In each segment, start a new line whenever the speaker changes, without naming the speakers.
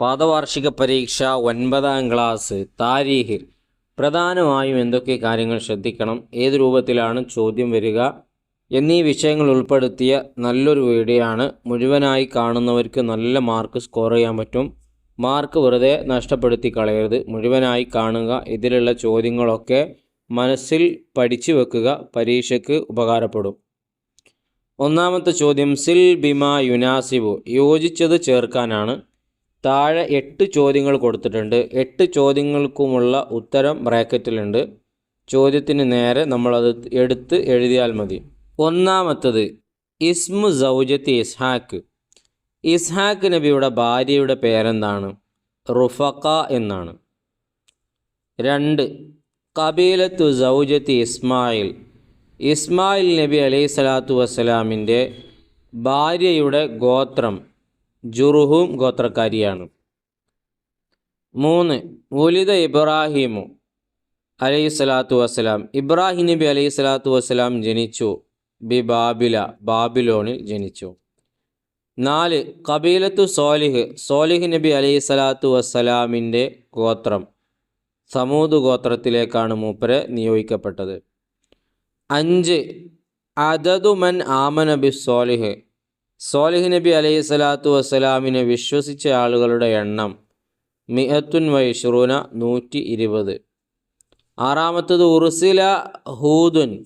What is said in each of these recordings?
പാദവാർഷിക പരീക്ഷ ഒൻപതാം ക്ലാസ് താരീഖിൽ പ്രധാനമായും എന്തൊക്കെ കാര്യങ്ങൾ ശ്രദ്ധിക്കണം? ഏത് രൂപത്തിലാണ് ചോദ്യം വരിക? എന്നീ വിഷയങ്ങൾ ഉൾപ്പെടുത്തിയ നല്ലൊരു വീഡിയോ ആണ്. മുഴുവനായി കാണുന്നവർക്ക് നല്ല മാർക്ക് സ്കോർ ചെയ്യാൻ പറ്റും. മാർക്ക് വെറുതെ നഷ്ടപ്പെടുത്തി കളയരുത്. മുഴുവനായി കാണുക ഇതിലുള്ള ചോദ്യങ്ങളൊക്കെ മനസ്സിൽ പഠിച്ചു വെക്കുക പരീക്ഷയ്ക്ക് ഉപകാരപ്പെടും. ഒന്നാമത്തെ ചോദ്യം സിൽ ബിമ യുനാസിബു? യോജിച്ചത് ചേർക്കാനാണ്. താഴെ എട്ട് ചോദ്യങ്ങൾ കൊടുത്തിട്ടുണ്ട്. എട്ട് ചോദ്യങ്ങൾക്കുമുള്ള ഉത്തരം ബ്രാക്കറ്റിലുണ്ട്. ചോദ്യത്തിന് നേരെ നമ്മളത് എടുത്ത് എഴുതിയാൽ മതി. ഒന്നാമത്തത് ഇസ്മു സൗജത്തി ഇസ്ഹാക്ക്. ഇസ്ഹാക്ക് നബിയുടെ ഭാര്യയുടെ പേരെന്താണ്? റുഫക്ക എന്നാണ്. രണ്ട് കബീലത്തു സൗജത്തി ഇസ്മായിൽ. ഇസ്മായിൽ നബി അലൈഹി സ്വലാത്തു വസ്സലാമിന്റെ ഭാര്യയുടെ ഗോത്രം ജുറുഹും ഗോത്രക്കാരിയാണ്. മൂന്ന് ഉലിത ഇബ്രാഹിമു അലൈഹി സ്വലാത്തു വസ്സലാം. ഇബ്രാഹിം നബി അലൈഹി സ്വലാത്തു വസ്സലാം ജനിച്ചു. ബി ബാബില ബാബിലോണിൽ ജനിച്ചു. നാല് കബീലത്തു സോലിഹ് സോലിഹ് നബി അലൈഹി സ്വലാത്തു വസ്സലാമിന്റെ ഗോത്രം. സമൂത് ഗോത്രത്തിലേക്കാണ് മൂപ്പരെ നിയോഗിക്കപ്പെട്ടത്. അഞ്ച് അദദുമൻ ആമന ബി സോലിഹ്. സോലിഹ് നബി അലൈഹി സ്വലാത്തു വസ്സലാമിനെ വിശ്വസിച്ച ആളുകളുടെ എണ്ണം മിഹത്തുൻ വൈഷറൂന നൂറ്റി ഇരുപത് ആറാമത്തത് ഉറുസില ഹൂദുൻ.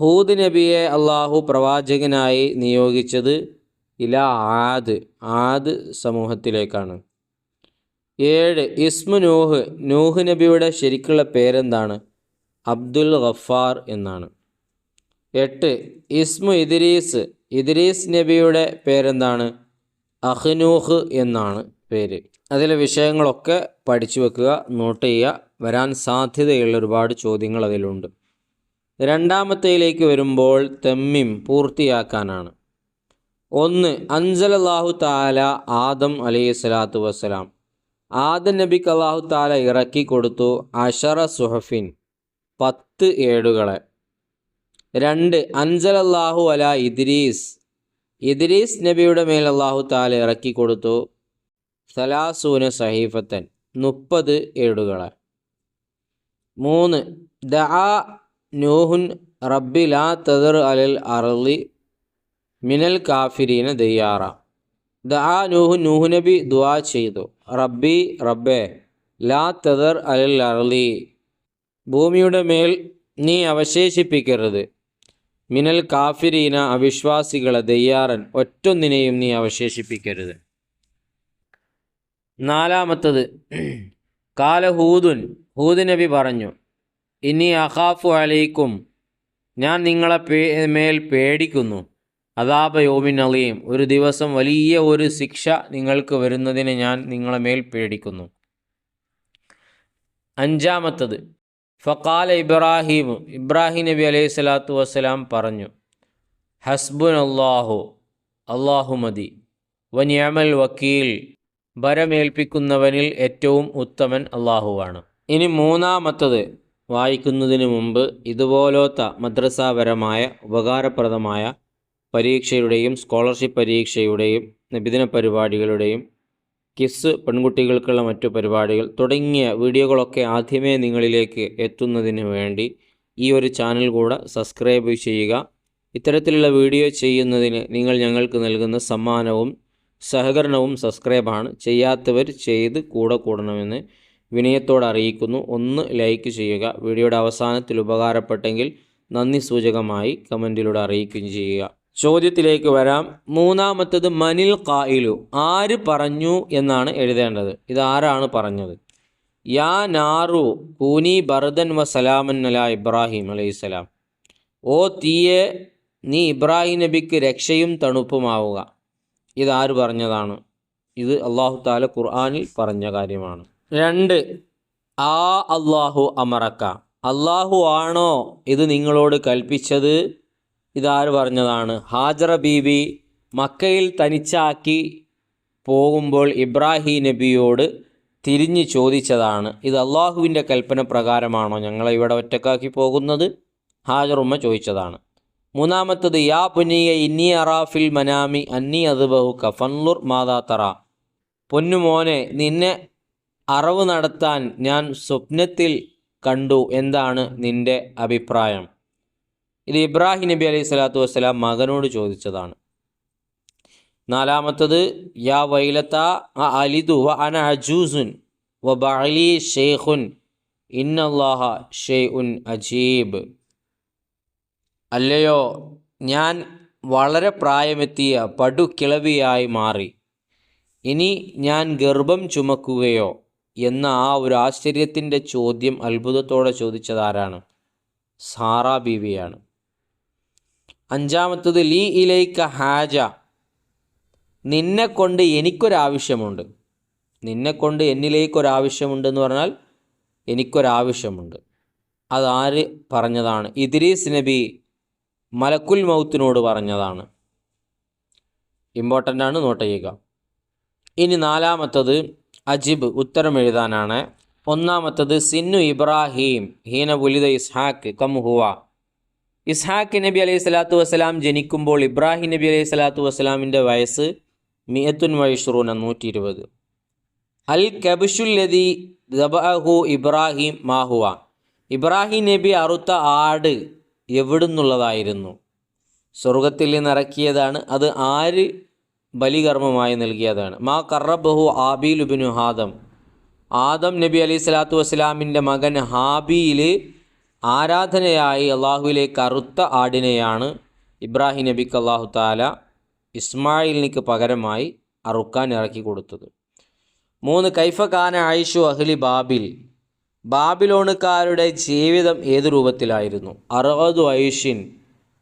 ഹൂദ് നബിയെ അള്ളാഹു പ്രവാചകനായി നിയോഗിച്ചത് ഇല ആദ് ആദ് സമൂഹത്തിലേക്കാണ്. ഏഴ് ഇസ്മു നൂഹ്. നൂഹ് നബിയുടെ ശരിക്കുള്ള പേരെന്താണ്? അബ്ദുൽ ഗഫാർ എന്നാണ്. എട്ട് ഇസ്മു ഇദ്രീസ്. ഇദ്രീസ് നബിയുടെ പേരെന്താണ്? അഹ്നൂഹ് എന്നാണ് പേര്. അതിലെ വിഷയങ്ങളൊക്കെ പഠിച്ചു വെക്കുക നോട്ട് ചെയ്യുക വരാൻ സാധ്യതയുള്ള ഒരുപാട് ചോദ്യങ്ങൾ അതിലുണ്ട്. രണ്ടാമത്തേലേക്ക് വരുമ്പോൾ തെമ്മിം പൂർത്തിയാക്കാനാണ്. ഒന്ന് അൻസലല്ലാഹു താല ആദം അലൈഹി സ്വലാത്തു വസ്സലാം. ആദം നബിക്ക് അള്ളാഹു താല ഇറക്കി കൊടുത്തു അഷറ സുഹഫിൻ പത്ത് ഏടുകളെ. രണ്ട് അൻസലല്ലാഹു അല ഇദ്രീസ്. ഇദ്രീസ് നബിയുടെ മേൽ അള്ളാഹു താല ഇറക്കി കൊടുത്തു. സലാസൂന സഹീഫത്തൻ മുപ്പത് ഏടുകളെ. മൂന്ന് ദആ നൂഹുൻ റബ്ബി ലാ തദർ അലൽ അറളി മിനൽ കാഫിരീന ദയ്യാറ. ദ ആ നൂഹു നൂഹു നബി ദുവാ ചെയ്തു. റബ്ബി റബ്ബെ ലാ തദർ അലൽ അറളി ഭൂമിയുടെ മേൽ നീ അവശേഷിപ്പിക്കരുത്. മിനൽ കാഫിരീന അവിശ്വാസികളെ ദയ്യാറൻ ഒറ്റൊന്നിനെയും നീ അവശേഷിപ്പിക്കരുത്. നാലാമത്തത് കാല ഹൂദുൻ ഹൂദ് നബി പറഞ്ഞു ഇനി അഖാഫു അലൈക്കും ഞാൻ നിങ്ങളെ പേ മേൽ പേടിക്കുന്നു. അതാപ യോമിൻ അലീം ഒരു ദിവസം വലിയ ഒരു ശിക്ഷ നിങ്ങൾക്ക് വരുന്നതിന് ഞാൻ നിങ്ങളെ മേൽ പേടിക്കുന്നു. അഞ്ചാമത്തത് ഫക്കാല ഇബ്രാഹിം ഇബ്രാഹിം നബി അലൈഹി സ്വലാത്തു വസ്സലാം പറഞ്ഞു ഹസ്ബുൻ അള്ളാഹു അള്ളാഹു മതി. വനിയമൽ വക്കീൽ ഭരമേൽപ്പിക്കുന്നവനിൽ ഏറ്റവും ഉത്തമൻ അള്ളാഹുവാണ് ഇനി മൂന്നാമത്തത് വായിക്കുന്നതിന് മുമ്പ് ഇതുപോലത്തെ മദ്രസാപരമായ ഉപകാരപ്രദമായ പരീക്ഷയുടെയും സ്കോളർഷിപ്പ് പരീക്ഷയുടെയും നബിദിന പരിപാടികളുടെയും കിസ് പെൺകുട്ടികൾക്കുള്ള മറ്റു പരിപാടികൾ തുടങ്ങിയ വീഡിയോകളൊക്കെ ആദ്യമേ നിങ്ങളിലേക്ക് എത്തുന്നതിന് വേണ്ടി ഈ ഒരു ചാനൽ കൂടെ സബ്സ്ക്രൈബ് ചെയ്യുക. ഇത്തരത്തിലുള്ള വീഡിയോ ചെയ്യുന്നതിന് നിങ്ങൾ ഞങ്ങൾക്ക് നൽകുന്ന സമ്മാനവും സഹകരണവും സബ്സ്ക്രൈബാണ്. ചെയ്യാത്തവർ ചെയ്ത് കൂടെ കൂടണമെന്ന് വിനയത്തോടെ അറിയിക്കുന്നു. ഒന്ന് ലൈക്ക് ചെയ്യുക. വീഡിയോയുടെ അവസാനത്തിൽ ഉപകാരപ്പെട്ടെങ്കിൽ നന്ദി സൂചകമായി കമന്റിലൂടെ അറിയിക്കുകയും ചെയ്യുക. ചോദ്യത്തിലേക്ക് വരാം. മൂന്നാമത്തത് മനിൽ കായിലു ആര് പറഞ്ഞു എന്നാണ് എഴുതേണ്ടത്. ഇത് ആരാണ് പറഞ്ഞത്? യാ നാറു കൂനി ബർദൻ വ സലാമൻ അല ഇബ്രാഹിം അലൈഹിസ്സലാം ഓ തീയെ നീ ഇബ്രാഹിം നബിക്ക് രക്ഷയും തണുപ്പുമാവുക. ഇതാര് പറഞ്ഞതാണ്? ഇത് അള്ളാഹു താല ഖുർആാനിൽ പറഞ്ഞ കാര്യമാണ്. രണ്ട് ആ അള്ളാഹു അമറക്ക. അള്ളാഹു ആണോ ഇത് നിങ്ങളോട് കൽപ്പിച്ചത്? ഇതാര് പറഞ്ഞതാണ്? ഹാജറ ബീബി മക്കയിൽ തനിച്ചാക്കി പോകുമ്പോൾ ഇബ്രാഹിം നബിയോട് തിരിഞ്ഞു ചോദിച്ചതാണ്. ഇത് അള്ളാഹുവിന്റെ കൽപ്പന പ്രകാരമാണോ ഞങ്ങളെ ഇവിടെ ഒറ്റക്കാക്കി പോകുന്നത്? ഹാജറുമ്മ ചോദിച്ചതാണ്. മൂന്നാമത്തത് യാ പുനിയ ഇന്നി അറാഫിൽ മനാമി അന്നി അദ്ബഹുക്ക ഫൻലുർ മാതാ തറ. പൊന്നുമോനെ നിന്നെ അറവ് നടത്താൻ ഞാൻ സ്വപ്നത്തിൽ കണ്ടു. എന്താണ് നിന്റെ അഭിപ്രായം? ഇത് ഇബ്രാഹിം നബി അലൈഹി സ്വലാത്തു വസ്സലാം മകനോട് ചോദിച്ചതാണ്. നാലാമത്തത് യാ വൈലത്ത അലിദു വ അന അജൂസുൻ വ ബഅലി ഷെയ്ഖുൻ ഇന്നല്ലാഹ ഷെയ്ഉൻ അജീബ്. അല്ലയോ ഞാൻ വളരെ പ്രായമെത്തിയ പടുക്കിളവിയായി മാറി. ഇനി ഞാൻ ഗർഭം ചുമക്കുകയോ എന്ന ആ ഒരു ആശ്ചര്യത്തിന്റെ ചോദ്യം അത്ഭുതത്തോടെ ചോദിച്ചതാരാണ്? സാറാ ബീവിയാണ്. അഞ്ചാമത്തത് ലീ ഇലൈക്ക ഹാജ. നിന്നെ കൊണ്ട് എനിക്കൊരാവശ്യമുണ്ട്. നിന്നെ കൊണ്ട് എന്നിലേക്കൊരാവശ്യമുണ്ട് എന്ന് പറഞ്ഞാൽ എനിക്കൊരാവശ്യമുണ്ട്. അതാര് പറഞ്ഞതാണ്? ഇദ്രീസ് നബി മലക്കുൽ മൗത്തിനോട് പറഞ്ഞതാണ്. ഇമ്പോർട്ടന്റ് ആണ് നോട്ട് ചെയ്യുക. ഇനി നാലാമത്തത് അജിബ് ഉത്തരം എഴുതാനാണ്. ഒന്നാമത്തത് സിന്നു ഇബ്രാഹിം ഹീന പുലിത ഇസ്ഹാക്ക് കം ഇസ്ഹാക്ക് നബി അലൈഹി സ്വലാത്തു വസ്സലാം ജനിക്കുമ്പോൾ ഇബ്രാഹിം നബി അലൈഹി സ്വലാത്തു വസ്സലാമിന്റെ വയസ്സ് മിയത്തുൻ വൈഷറൂന നൂറ്റി ഇരുപത് അൽ കബുഷുല്ലതി ദബഹു ഇബ്രാഹിം മാഹുവ. ഇബ്രാഹിം നബി അറുത്ത ആട് എവിടുന്നുള്ളതായിരുന്നു? സ്വർഗത്തിൽ നിന്ന് ഇറക്കിയതാണ്. അത് ആര് ബലികർമ്മമായി നൽകിയതാണ്? മാ കറബഹു ആബീലുബിനു ഹാദം. ആദം നബി അലൈഹി സ്വലാത്തു വസ്സലാമിന്റെ മകൻ ഹാബിയിൽ ആരാധനയായി അള്ളാഹുവിലെ കറുത്ത ആടിനെയാണ് ഇബ്രാഹിം നബിക്ക് അള്ളാഹു താല ഇസ്മായിലിനിക്ക് പകരമായി അറുക്കാൻ ഇറക്കി കൊടുത്തത്. മൂന്ന് കൈഫ കാന ആയിഷു അഹ്ലി ബാബിൽ. ബാബിലോണുകാരുടെ ജീവിതം ഏത് രൂപത്തിലായിരുന്നു? അറുപതു ഐഷിൻ.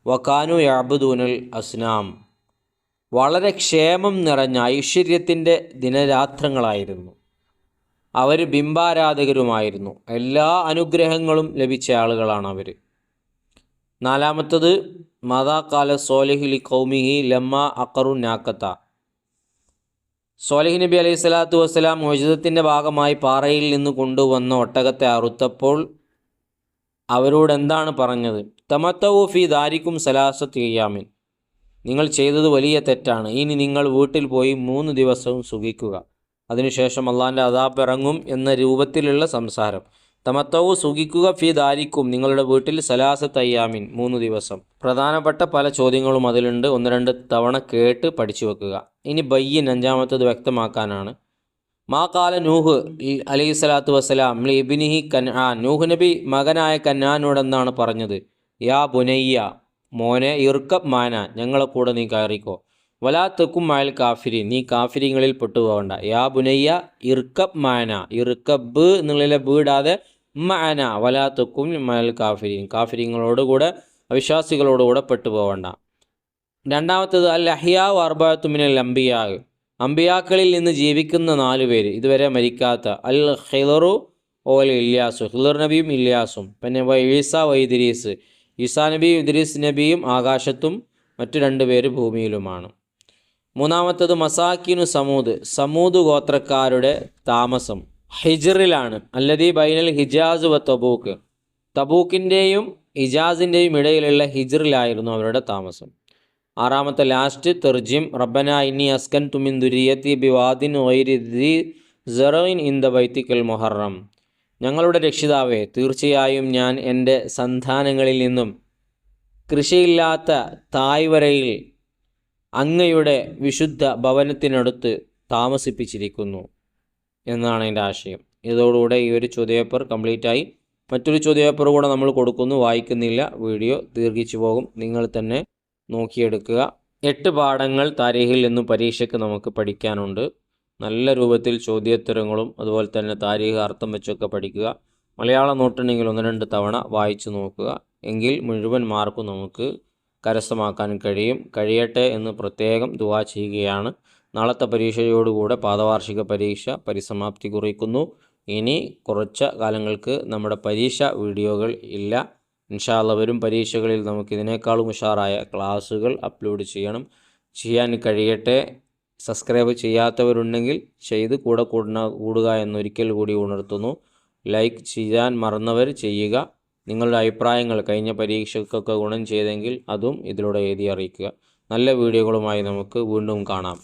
വക്കാനു യാബുദൂനൽ അസ്നാം. വളരെ ക്ഷേമം നിറഞ്ഞ ഐശ്വര്യത്തിന്റെ ദിനരാത്രങ്ങളായിരുന്നു. അവർ ബിംബാരാധകരുമായിരുന്നു. എല്ലാ അനുഗ്രഹങ്ങളും ലഭിച്ച ആളുകളാണ് അവർ നാലാമത്തത് മാതാകാല സോലഹിലി കൗമിഹി ലമ്മ അക്കറു നാക്കത്ത സോലഹി നബി അലൈഹി സ്വലാത്തു വസ്സലാം മോചിതത്തിന്റെ ഭാഗമായി പാറയിൽ നിന്ന് കൊണ്ടുവന്ന ഒട്ടകത്തെ അറുത്തപ്പോൾ അവരോട് എന്താണ് പറഞ്ഞത്? തമത്തവു ഫി ദാരിക്കും സലാസത്ത് ചെയ്യാമിൻ നിങ്ങൾ ചെയ്തത് വലിയ തെറ്റാണ്. ഇനി നിങ്ങൾ വീട്ടിൽ പോയി മൂന്ന് ദിവസവും സുഖിക്കുക. അതിനുശേഷം അള്ളാന്റെ അതാബ് ഇറങ്ങും എന്ന രൂപത്തിലുള്ള സംസാരം. തമത്തവു സുഖിക്കുക ഫി ദാരിക്കും നിങ്ങളുടെ വീട്ടിൽ സലാസ തയ്യാമിൻ മൂന്ന് ദിവസം. പ്രധാനപ്പെട്ട പല ചോദ്യങ്ങളും അതിലുണ്ട്. ഒന്ന് രണ്ട് തവണ കേട്ട് പഠിച്ചു വെക്കുക. ഇനി ബയ്യൻ അഞ്ചാമത്തത് വ്യക്തമാക്കാനാണ്. മാ കാല നൂഹ് അലൈഹി സ്വലാത്തു വസ്സലാം ഇബിനിഹി കൻആൻ നൂഹ് നബി മകനായ കന്നാനോട് എന്നാണ് പറഞ്ഞത്. യാ ബുനയ്യ മോനെ ഇർക്കബ് മാന ഞങ്ങളെ കൂടെ നീ കയറിക്കോ. വലാ തെക്കും മായൽ കാഫിരി. നീ കാഫിരിങ്ങളിൽ പെട്ടുപോകണ്ട. യാ ബുനയ്യ ഇർക്കബ് മാന. ഇർക്കബ് എന്നുള്ളിലെ വീടാതെ മാന. വലാ തെക്കും മായൽ കാഫിരി. കാഫിരിങ്ങളോടുകൂടെ അവിശ്വാസികളോടുകൂടെ പെട്ടുപോകണ്ട. രണ്ടാമത്തത് അൽ അഹിയാവ് അർബാത്തുമിനൽ അംബിയാവ് അംബിയാക്കളിൽ നിന്ന് ജീവിക്കുന്ന നാലു പേര്. ഇതുവരെ മരിക്കാത്ത അൽ ഹിലറു ഓൽ ഇല്യാസു. ഹിലർ നബിയും ഇല്യാസും. പിന്നെ ഈസ വൈദിരീസ് ഈസാ നബിയും ഇദ്രീസ് നബിയും ആകാശത്തും മറ്റു രണ്ട് പേര് ഭൂമിയിലുമാണ്. മൂന്നാമത്തത് മസാക്കിനു സമൂദ് സമൂദ് ഗോത്രക്കാരുടെ താമസം. ഹിജറിലാണ് അല്ലതി ബൈനൽ ഹിജാസ് വ തബൂക്ക്. തബൂക്കിന്റെയും ഹിജാസിന്റെയും ഇടയിലുള്ള ഹിജറിലായിരുന്നു അവരുടെ താമസം. ആറാമത്തെ ലാസ്റ്റ് തെർജിം റബ്ബന ഇനി അസ്കൻ തുമിൻ ദുരിയത്തി ബിവാദിൻ ഒയ്രി സെറോയിൻ ഇൻ ദ ബൈത്തിക്കൽ മൊഹറം. ഞങ്ങളുടെ രക്ഷിതാവേ തീർച്ചയായും ഞാൻ എന്റെ സന്താനങ്ങളിൽ നിന്നും കൃഷിയില്ലാത്ത തായ്വരയിൽ അങ്ങയുടെ വിശുദ്ധ ഭവനത്തിനടുത്ത് താമസിപ്പിച്ചിരിക്കുന്നു എന്നാണ് എന്റെ ആശയം. ഇതോടുകൂടെ ഈ ഒരു ചോദ്യപേപ്പർ കംപ്ലീറ്റ് ആയി മറ്റൊരു ചോദ്യപേപ്പർ കൂടെ നമ്മൾ കൊടുക്കുന്നു. വായിക്കുന്നില്ല. വീഡിയോ ദീർഘിച്ചു പോകും. നിങ്ങൾ തന്നെ നോക്കിയെടുക്കുക. എട്ട് പാഠങ്ങൾ താരീഖിൽ നിന്നും പരീക്ഷയ്ക്ക് നമുക്ക് പഠിക്കാനുണ്ട്. നല്ല രൂപത്തിൽ ചോദ്യോത്തരങ്ങളും അതുപോലെ തന്നെ താരീഖ് അർത്ഥം വെച്ചൊക്കെ പഠിക്കുക. മലയാളം നോട്ടുണ്ടെങ്കിൽ ഒന്ന് രണ്ട് തവണ വായിച്ചു നോക്കുക. എങ്കിൽ മുഴുവൻ മാർക്കും നമുക്ക് കരസ്ഥമാക്കാൻ കഴിയും. കഴിയട്ടെ എന്ന് പ്രത്യേകം ദുവാ ചെയ്യുകയാണ്. നാളത്തെ പരീക്ഷയോടുകൂടെ പാദവാർഷിക പരീക്ഷ പരിസമാപ്തി കുറിക്കുന്നു. ഇനി കുറച്ച് കാലങ്ങൾക്ക് നമ്മുടെ പരീക്ഷ വീഡിയോകൾ ഇല്ല. ഇൻഷാല്ല വരും പരീക്ഷകളിൽ നമുക്കിതിനേക്കാളും ഉഷാറായ ക്ലാസ്സുകൾ അപ്ലോഡ് ചെയ്യണം. ചെയ്യാൻ കഴിയട്ടെ. സബ്സ്ക്രൈബ് ചെയ്യാത്തവരുണ്ടെങ്കിൽ ചെയ്ത് കൂടെ കൂടുന്ന കൂടുക എന്നൊരിക്കൽ കൂടി ഉണർത്തുന്നു. ലൈക്ക് ചെയ്യാൻ മറന്നവർ ചെയ്യുക. നിങ്ങളുടെ അഭിപ്രായങ്ങൾ കഴിഞ്ഞ പരീക്ഷയ്ക്കൊക്കെ ഗുണം ചെയ്തെങ്കിൽ അതും ഇതിലൂടെ എഴുതി അറിയിക്കുക. നല്ല വീഡിയോകളുമായി നമുക്ക് വീണ്ടും കാണാം.